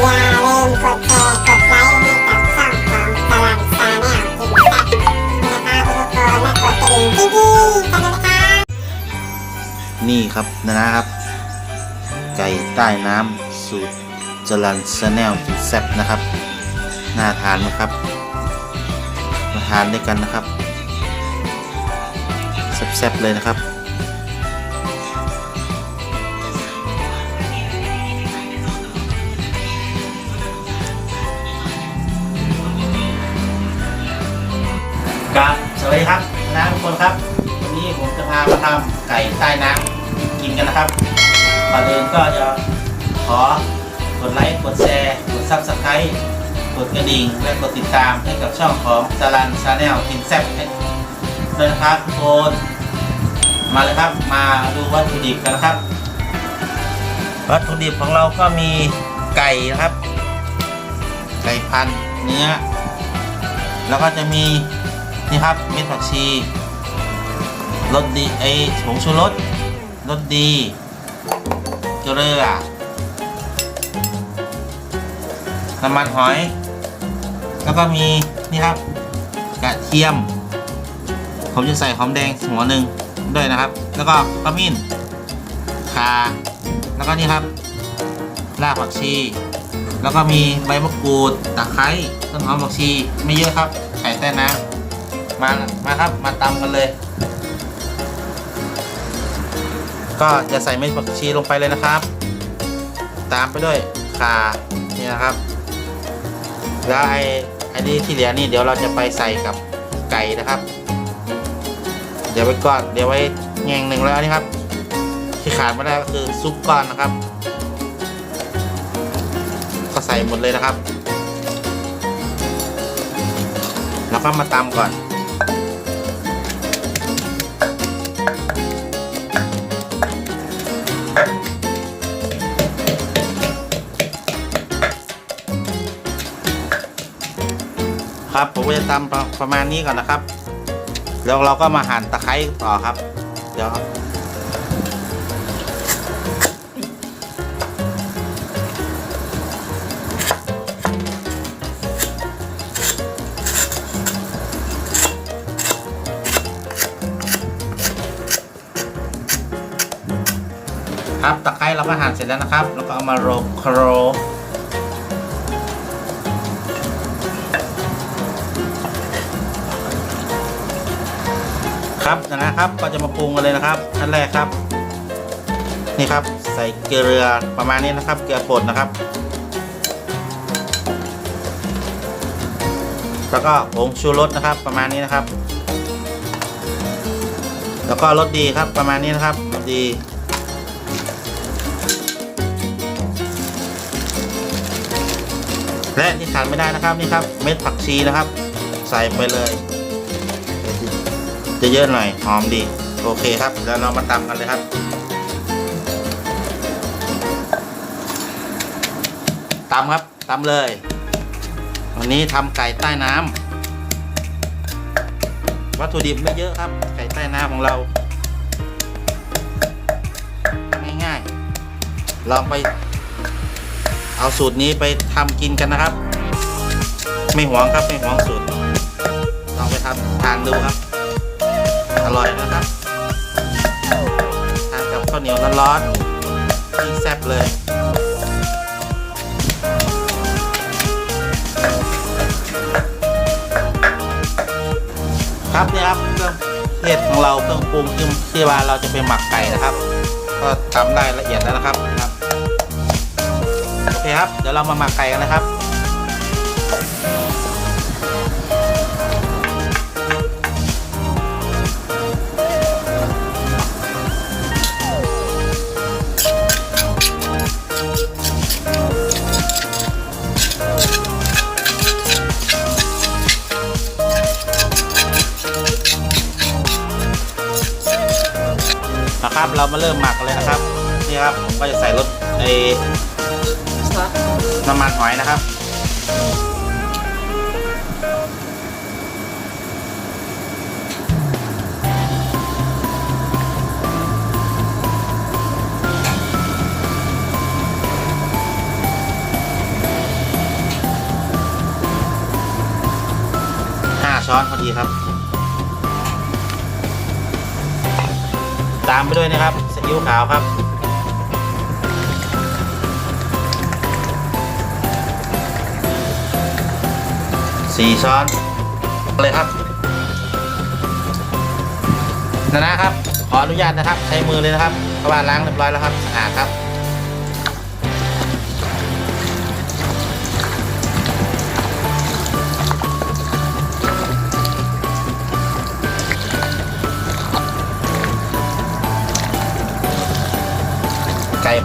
อย่าลืมกดแชร์กดไลค์ให้กับช่องของตลาดซาแนลกินแซ่บนะคะทุกคนและกดกระดิ่งกิ๊งๆกันเลยนะคะนี่ครับนะครับ ไก่ใต้น้ำสูตรจรันสแนลแซ่บนะครับน่าทานนะครับมาทานด้วยกันนะครับแซ่บๆเลยนะครับ ครับสวัสดีครับนะทุกคนครับ วันนี้ผมจะพามาทำไก่ใต้น้ำกินกันนะครับก่อนอื่นก็จะขอกดไลค์กดแชร์กดซับสไครต์กดกระดิ่งและกดติดตามให้กับช่องของจารันชาแนลกินแซ่บด้วยนะครับทุกคนมาเลยครับมาดูวัตถุดิบกันนะครับ วัตถุดิบของเราก็มีไก่นะครับ ไก่พันเนื้อ แล้วก็จะมี นี่ครับเม็ดผักชีรสดีไอผงชูรสรสดีเกลือน้ำมันหอย แล้วก็มีนี่ครับกระเทียม ผมจะใส่หอมแดงหัวหนึ่งด้วยนะครับ แล้วก็ขมิ้นข่าแล้วก็นี่ครับรากผักชี แล้วก็มีใบมะกรูดตะไคร้ต้นหอมผักชี ไม่เยอะครับไข่ใต้น้ำ มามาครับมาตำกันเลย ก็จะใส่เม็ดผักชีลงไปเลยนะครับ ตามไปด้วยข่านี่นะครับ แล้วไอ้ไอ้นี่ที่เหลือนี่เดี๋ยวเราจะไปใส่กับไก่นะครับ เดี๋ยวไว้ก่อนเดี๋ยวไว้แงงหนึ่งแล้วนี่ครับ ที่ขาดไม่ได้ก็คือซุปก้อนนะครับ ก็ใส่หมดเลยนะครับ แล้วก็มาตำก่อน ครับ ผมจะตำประประมาณนี้ก่อนนะครับ แล้วเราก็มาหั่นตะไคร้ต่อครับ เดี๋ยวครับครับตะไคร้เราก็หั่นเสร็จแล้วนะครับ แล้วก็เอามาโรลโคร ครับนะครับก็จะมาปรุงกันเลยนะครับขั้นแรกครับ นี่ครับใส่เกลือประมาณนี้นะครับ เกลือป่นนะครับ แล้วก็ผงชูรสนะครับ ประมาณนี้นะครับ แล้วก็รสดีครับประมาณนี้นะครับดีและที่ขาดไม่ได้นะครับนี่ครับ เม็ดผักชีนะครับ ใส่ไปเลย เยอะหน่อยหอมดี โอเคครับ แล้วเรามาตำกันเลยครับตำครับตำเลย วันนี้ทำไก่ใต้น้ำวัตถุดิบไม่เยอะครับ ไก่ใต้น้ำของเรา ง่ายๆ ลองไป เอาสูตรนี้ไปทำกินกันนะครับ ไม่หวงครับไม่หวงสูตรลองไปทำทานดูครับ อร่อยนะครับทานกับข้าวเหนียวร้อนๆยิ่งแซ่บเลยครับนี่ครับเครื่องเทศของเราเครื่องปรุงที่ที่ว่าเราจะไปหมักไก่นะครับ ก็ทำได้ละเอียดแล้วนะครับครับโอเคครับ เดี๋ยวเรามาหมักไก่กันนะครับ ครับ เรามาเริ่มหมักเลยนะครับ นี่ครับก็จะใส่รสไอ้น้ำมันหอยนะครับช้อนพอดีครับ ตามไปด้วยนะครับซีอิ๊วขาวครับ สี่ช้อนเลยครับนะนะครับ ขออนุญาตนะครับ ใช้มือเลยนะครับเพราะว่าล้างเรียบร้อยแล้วครับสะอาดครับ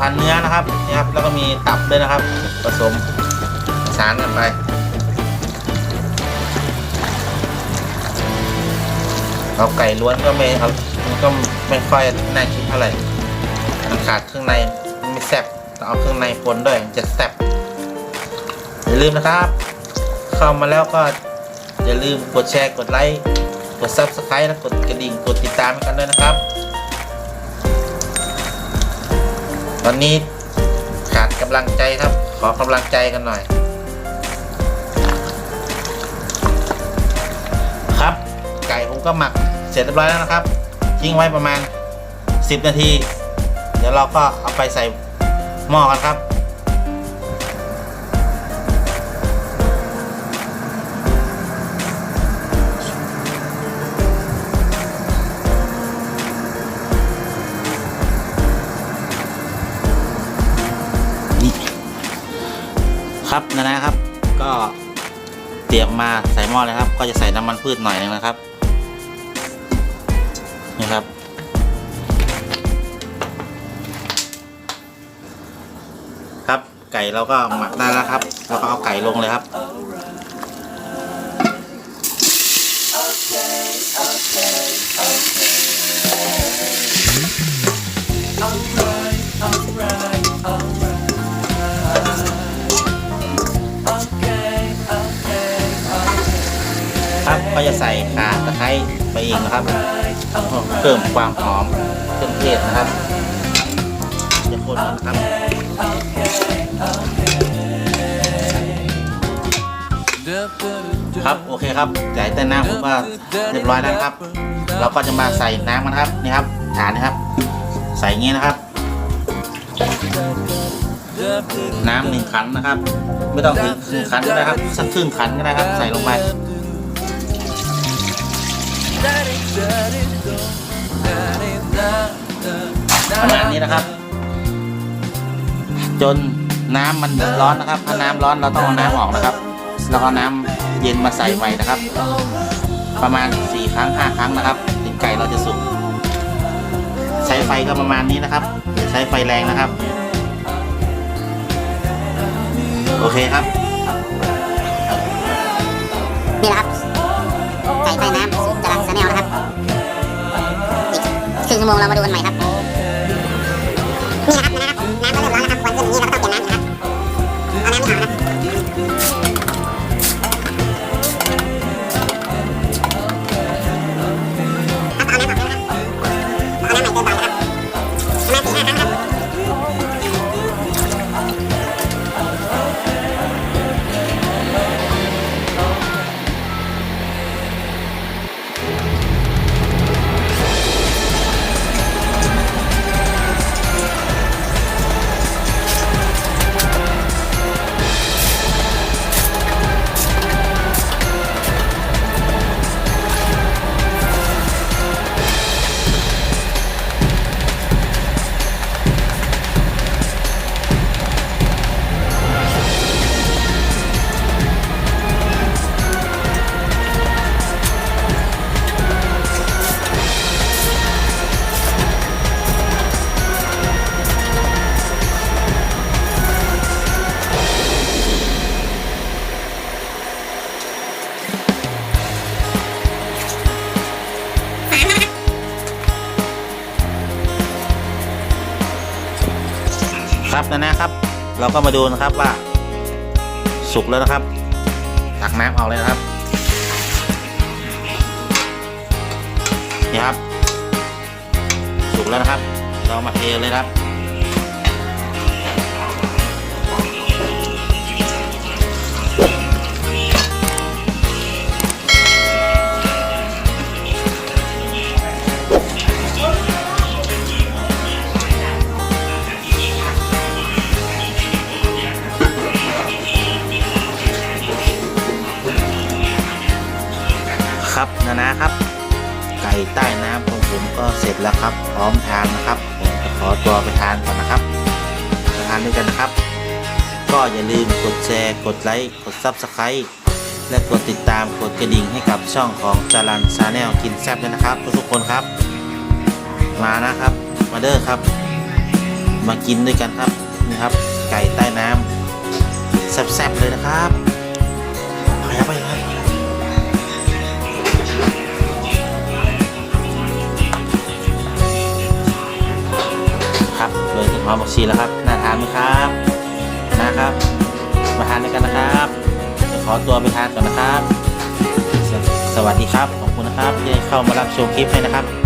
ไก่พันเนื้อนะครับนี่ครับแล้วก็มีตับด้วยนะครับ ผสมสานกันไปเอาไก่ล้วนก็ไม่เอามันก็ไม่ค่อยน่ากินเท่าไหร่มันขาดเครื่องในไม่แซ่บต้องเอาเครื่องในปนด้วยจะแซ่บอย่าลืมนะครับ เข้ามาแล้วก็อย่าลืมกดแชร์กดไลค์กด subscribe และกดกระดิ่งกดติดตามกันด้วยนะครับ ตอนนี้ขาดกำลังใจครับ ขอกำลังใจกันหน่อย ครับ ไก่ผมก็หมักเสร็จเรียบร้อยแล้วนะครับ ทิ้งไว้ประมาณ 10 นาที เดี๋ยวเราก็เอาไปใส่หม้อกันครับ ครับนะนะครับ ก็เตรียมมาใส่หม้อเลยครับ ก็จะใส่น้ำมันพืชหน่อยนึงนะครับ นี่ครับ ครับไก่เราก็หมักได้แล้วครับ เราก็เอาไก่ลงเลยครับ ก็จะใส่ข่าตะไคร้ไปอีกนะครับเพิ่มความหอมเครื่องเทศนะครับจะคนนะครับครับโอเคครับใส่แต่น้ำผมก็เรียบร้อยแล้วครับ เราก็จะมาใส่น้ำนะครับนี่ครับฐานนะครับ ใส่อย่างนี้นะครับ น้ำหนึ่งขันนะครับ ไม่ต้องถึงครึ่งขันก็ได้ครับสักครึ่งขันก็ได้ครับ ใส่ลงไป ประมาณนี้นะครับ จนน้ำมันร้อนนะครับ ถ้าน้ำร้อนเราต้องเอาน้ำออกนะครับ แล้วก็น้ำเย็นมาใส่ใหม่นะครับ ประมาณ 4 ครั้ง 5 ครั้งนะครับถึงไก่เราจะสุก ใช้ไฟก็ประมาณนี้นะครับอย่าใช้ไฟแรงนะครับ โอเคครับ นี่นะครับ ไก่ใต้น้ำจะรจรัสแนลนะครับอีกครึ่งชั่วโมงเรามาดูกันใหม่ครับนี่นะครับนะครับน้ำก็เริ่มร้อนแล้วครับวันขึ้นอย่างนี้เราก็ต้องเปลี่ยนน้ำนะครับเอาน้ำไม่หอมนะ ครับนะนะครับ เราก็มาดูนะครับว่า สุกแล้วนะครับ ตักน้ำเอาเลยนะครับนี่ครับ สุกแล้วนะครับ เรามาเทเลยครับ พร้อมทานนะครับผมจะขอตัวไปทานก่อนนะครับไปทานด้วยกันนะครับ ก็อย่าลืมกดแชร์ กดไลค์ กด Subscribe และกดติดตามกดกระดิ่งให้กับช่องของจารันซาแนลกินแซ่บด้วยนะครับ ทุกๆคนครับ มานะครับ มาเด้อครับ มากินด้วยกันครับนี่ครับ ไก่ใต้น้ำแซ่บๆเลยนะครับไปครับไปครับ เลยถึงหอมบักชีแล้วครับ น่าทานไหมครับนะครับ มาทานด้วยกันนะครับจะขอตัวไปทานก่อนนะครับ สวัสดีครับ ขอบคุณนะครับที่เข้ามารับชมคลิปให้นะครับ